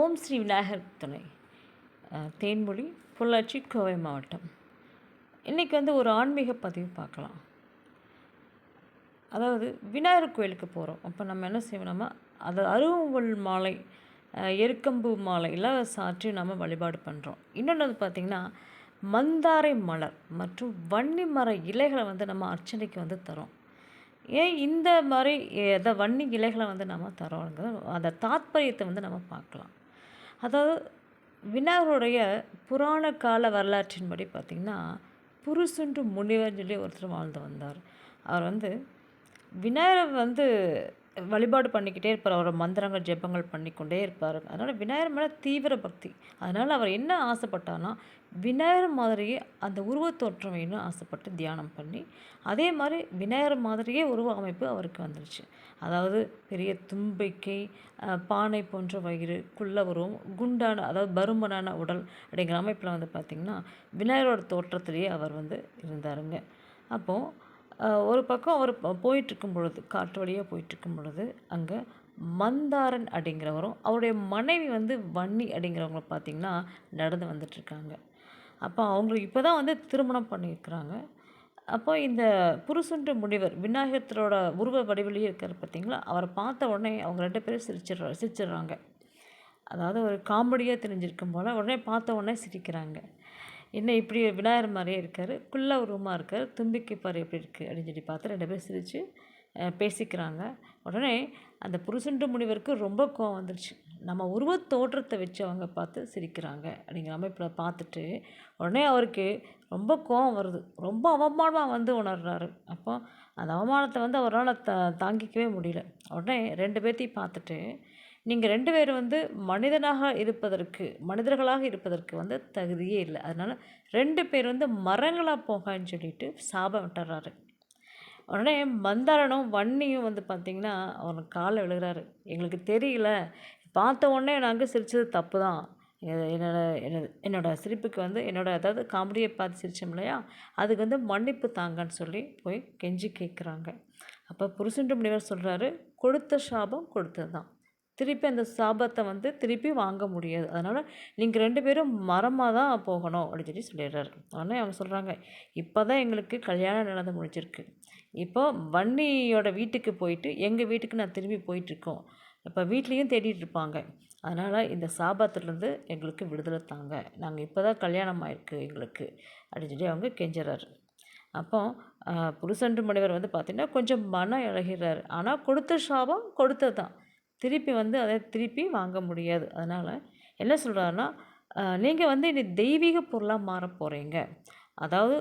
ஓம் ஸ்ரீ விநாயகர் துணை. தேன்மொழி பொள்ளாச்சி கோவை மாவட்டம். இன்றைக்கி வந்து ஒரு ஆன்மீக பதிவு பார்க்கலாம். அதாவது விநாயகர் கோயிலுக்கு போகிறோம் அப்போ நம்ம என்ன செய்வோம்னா அது அருகம்புல் மாலை எருக்கம்பு மாலையெல்லாம் மாலை எல்லாம் சாற்றி நம்ம வழிபாடு பண்ணுறோம் இன்னொன்று வந்து பார்த்திங்கன்னா மந்தாரை மலர் மற்றும் வன்னி மர இலைகளை வந்து நம்ம அர்ச்சனைக்கு வந்து தரோம். ஏன் இந்த மாதிரி எதை வன்னி இலைகளை வந்து நம்ம தரோங்கிறது அந்த தாத்பரியத்தை வந்து நம்ம பார்க்கலாம். அதாவது விநாயகருடைய புராண கால வரலாற்றின்படி பார்த்திங்கன்னா புருசுண்டு முனிவர் சொல்லி ஒருத்தர் வாழ்ந்து வந்தார். அவர் வந்து விநாயகர் வந்து வழிபாடு பண்ணிக்கிட்டே இருப்பார். அவரோட மந்திரங்கள் ஜெபங்கள் பண்ணிக்கொண்டே இருப்பார். அதனால் விநாயகர் மேலே தீவிர பக்தி. அதனால் அவர் என்ன ஆசைப்பட்டார்னா விநாயகர் மாதிரியே அந்த உருவத்தோற்றம் வேணும் ஆசைப்பட்டு தியானம் பண்ணி அதே மாதிரி விநாயகர் மாதிரியே உருவ அமைப்பு அவருக்கு வந்துருச்சு. அதாவது பெரிய தும்பிக்கை பானை போன்ற வயிறு குள்ள உருவம் குண்டான அதாவது பருமனான உடல் அப்படிங்கிற அமைப்பில் வந்து பார்த்திங்கன்னா விநாயகரோட தோற்றத்திலேயே அவர் வந்து இருந்தாருங்க. அப்போது ஒரு பக்கம் அவர் போயிட்டுருக்கும் பொழுது காட்டு வழியாக போயிட்டுருக்கும் பொழுது அங்கே மந்தாரன் அப்படிங்கிறவரும் அவருடைய மனைவி வந்து வன்னி அப்படிங்கிறவங்கள பார்த்திங்கன்னா நடந்து வந்துட்டுருக்காங்க. அப்போ அவங்களுக்கு இப்போ தான் வந்து திருமணம் பண்ணியிருக்கிறாங்க. அப்போ இந்த புருசுண்டு முனிவர் விநாயகத்தரோட உருவ வடிவிலேயே இருக்கார் பார்த்திங்களா அவரை பார்த்த உடனே அவங்க ரெண்டு பேரும் சிரிச்சிடுற சிரிச்சிடுறாங்க. அதாவது ஒரு காமெடியாக தெரிஞ்சிருக்கும் போல் உடனே பார்த்த உடனே சிரிக்கிறாங்க. என்ன இப்படி விநாயகர் மாதிரியே இருக்கார். குள்ள உருவமாக இருக்கார். தும்பிக்கை பாரு எப்படி இருக்குது அப்படின்னு சொல்லி பார்த்து ரெண்டு பேரும் சிரித்து பேசிக்கிறாங்க. உடனே அந்த புருஷன்ற முனிவருக்கு ரொம்ப கோவம் வந்துடுச்சு நம்ம உருவத் தோற்றத்தை வச்சு அவங்க பார்த்து சிரிக்கிறாங்க அப்படிங்கிற அமைப்பில் பார்த்துட்டு உடனே அவருக்கு ரொம்ப கோவம் வருது. ரொம்ப அவமானமாக வந்து உணர்றாரு. அப்போ அந்த அவமானத்தை வந்து அவரால் த தாங்கிக்கவே முடியல. உடனே ரெண்டு பேர்த்தையும் பார்த்துட்டு நீங்கள் ரெண்டு பேரும் வந்து மனிதனாக இருப்பதற்கு மனிதர்களாக இருப்பதற்கு வந்து தகுதியே இல்லை. அதனால் ரெண்டு பேர் வந்து மரங்களாக போகான்னு சொல்லிட்டு சாபம் விட்டுறாரு. உடனே மந்தாரனும் வன்னியும் வந்து பார்த்திங்கன்னா அவன் காலை விழுகிறாரு. எங்களுக்கு தெரியல. பார்த்த உடனே நாங்கள் சிரித்தது தப்பு தான் என்னோட என்னோட என்னோட சிரிப்புக்கு வந்து என்னோட அதாவது காமெடியை பார்த்து சிரித்தோம் இல்லையா? அதுக்கு வந்து மன்னிப்பு தாங்கன்னு சொல்லி போய் கெஞ்சி கேட்குறாங்க அப்போ புருஷன்ற முனிவர் சொல்கிறாரு கொடுத்த சாபம் கொடுத்தது தான் திருப்பி அந்த சாபத்தை வந்து திருப்பி வாங்க முடியாது. அதனால் நீங்கள் ரெண்டு பேரும் மரமாக தான் போகணும் அப்படின்னு சொல்லி சொல்லிடுறாரு. உடனே அவங்க சொல்கிறாங்க இப்போ தான் எங்களுக்கு கல்யாணம் நடந்து முடிஞ்சிருக்கு. இப்போ வன்னியோட வீட்டுக்கு போயிட்டு எங்கள் வீட்டுக்கு நான் திரும்பி போயிட்டுருக்கோம். இப்போ வீட்லேயும் தேடிட்டு இருப்பாங்க. அதனால் இந்த சாபத்துலேருந்து எங்களுக்கு விடுதலை தாங்க. நாங்கள் இப்போ தான் கல்யாணம் ஆயிருக்கு எங்களுக்கு அப்படின்னு சொல்லி அவங்க கெஞ்சுறாரு. அப்போ புருஷன்று மனிதர் வந்து பார்த்திங்கன்னா கொஞ்சம் மனம் இழகிறார் ஆனால் கொடுத்த சாபம் கொடுத்தது தான் திருப்பி வந்து அதை திருப்பி வாங்க முடியாது. அதனால் என்ன சொல்கிறாருன்னா நீங்கள் வந்து இனி தெய்வீக பொருளாக மாற போகிறீங்க அதாவது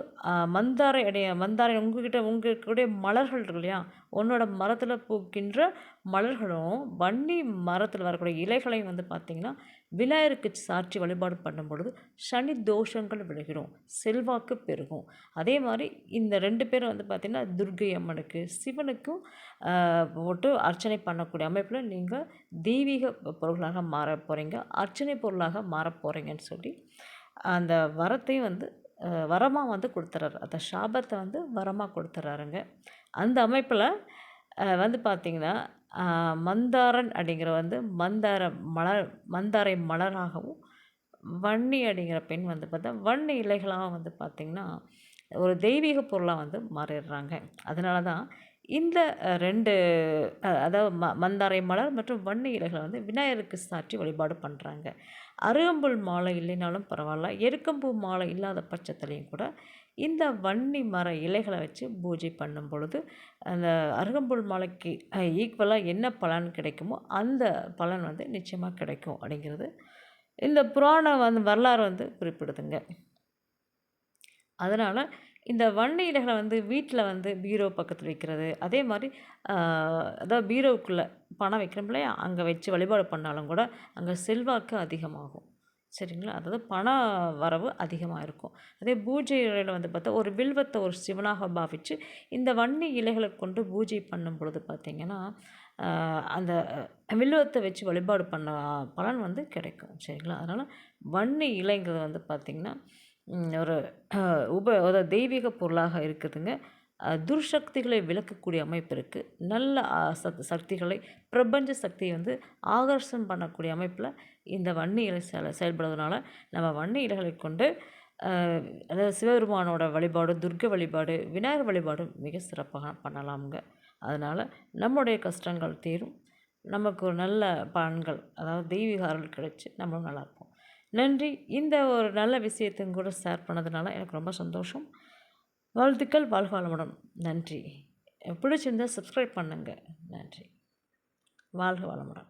மந்தாரை அடைய மந்தாரை உங்ககிட்ட உங்களுடைய மலர்கள் இருக்கு இல்லையா? உன்னோட மரத்தில் பூக்கின்ற மலர்களும் வன்னி மரத்தில் வரக்கூடிய இலைகளையும் வந்து பார்த்திங்கன்னா விநாயகருக்கு சாட்சி வழிபாடு பண்ணும் பொழுது சனி தோஷங்கள் விழுகிறோம் செல்வாக்கு பெருகும். அதே மாதிரி இந்த ரெண்டு பேரும் வந்து பார்த்திங்கன்னா துர்க்கை அம்மனுக்கு சிவனுக்கும் போட்டு அர்ச்சனை பண்ணக்கூடிய அமைப்பில் நீங்கள் தெய்வீக பொருளாக மாற போகிறீங்க அர்ச்சனை பொருளாக மாற போகிறீங்கன்னு சொல்லி அந்த வரத்தையும் வந்து வரமாக வந்து கொடுத்துறாரு. அந்த சாபத்தை வந்து வரமாக கொடுத்துறாருங்க. அந்த அமைப்பில் வந்து பார்த்திங்கன்னா மந்தாரன் அப்படிங்கிற வந்து மந்தார மலர் மந்தாரை மலராகவும் வன்னி அப்படிங்கிற பெண் வந்து பார்த்தா வன்னி இலைகளாக வந்து பார்த்திங்கன்னா ஒரு தெய்வீக பொருளாக வந்து மாறிடுறாங்க. அதனால தான் இந்த ரெண்டு அதாவது ம மந்தாரை மலர் மற்றும் வன்னி இலைகளை வந்து விநாயகருக்கு சாற்றி வழிபாடு பண்ணுறாங்க அருகம்புல் மாலை இல்லைனாலும் பரவாயில்ல. எருக்கம்பூ மாலை இல்லாத பட்சத்துலேயும் கூட இந்த வன்னி மர இலைகளை வச்சு பூஜை பண்ணும் பொழுது அந்த அருகம்புல் மாலைக்கு ஈக்குவலாக என்ன பலன் கிடைக்குமோ அந்த பலன் வந்து நிச்சயமாக கிடைக்கும் அப்படிங்கிறது இந்த புராண வந்து வரலாறு வந்து குறிப்பிடுதுங்க. அதனால் இந்த வன்னி இலைகளை வந்து வீட்டில் வந்து பீரோ பக்கத்தில் வைக்கிறது அதே மாதிரி அதாவது பீரோவுக்குள்ளே பணம் வைக்கிறோம் இல்லையா அங்கே வச்சு வழிபாடு பண்ணாலும் கூட அங்கே செல்வாக்கு அதிகமாகும். சரிங்களா? அதாவது பண வரவு அதிகமாக இருக்கும். அதே பூஜை இலையில் வந்து பார்த்தா ஒரு வில்வத்தை ஒரு சிவனாக பாவித்து இந்த வன்னி இலைகளை கொண்டு பூஜை பண்ணும் பொழுது பார்த்திங்கன்னா அந்த வில்வத்தை வச்சு வழிபாடு பண்ண பலன் வந்து கிடைக்கும். சரிங்களா? அதனால் வன்னி இலைங்கிறது வந்து பார்த்திங்கன்னா ஒரு உப ஒரு தெய்வீக பொருளாக இருக்குதுங்க. துர்சக்திகளை விளக்கக்கூடிய அமைப்பு இருக்குது நல்ல சத் சக்திகளை பிரபஞ்ச சக்தியை வந்து ஆகர்ஷம் பண்ணக்கூடிய அமைப்பில் இந்த வன்னி இலை செயல் செயல்படுறதுனால நம்ம வன்னி இலைகளை கொண்டு அதாவது சிவபெருமானோட வழிபாடு துர்க்க வழிபாடு விநாயகர் வழிபாடு மிக சிறப்பாக பண்ணலாமுங்க. அதனால் நம்முடைய கஷ்டங்கள் தீரும். நமக்கு ஒரு நல்ல பலன்கள் அதாவது தெய்வீக அருள் கிடைச்சி நம்மளும் நல்லாயிருப்போம் நன்றி. இந்த ஒரு நல்ல விஷயத்தையும் கூட ஷேர் பண்ணதுனால எனக்கு ரொம்ப சந்தோஷம். வாழ்த்துக்கள் வாழ்க வளமுடன் நன்றி பிடிச்சிருந்தா சப்ஸ்கிரைப் பண்ணுங்கள் நன்றி. வாழ்க வளமுடன்.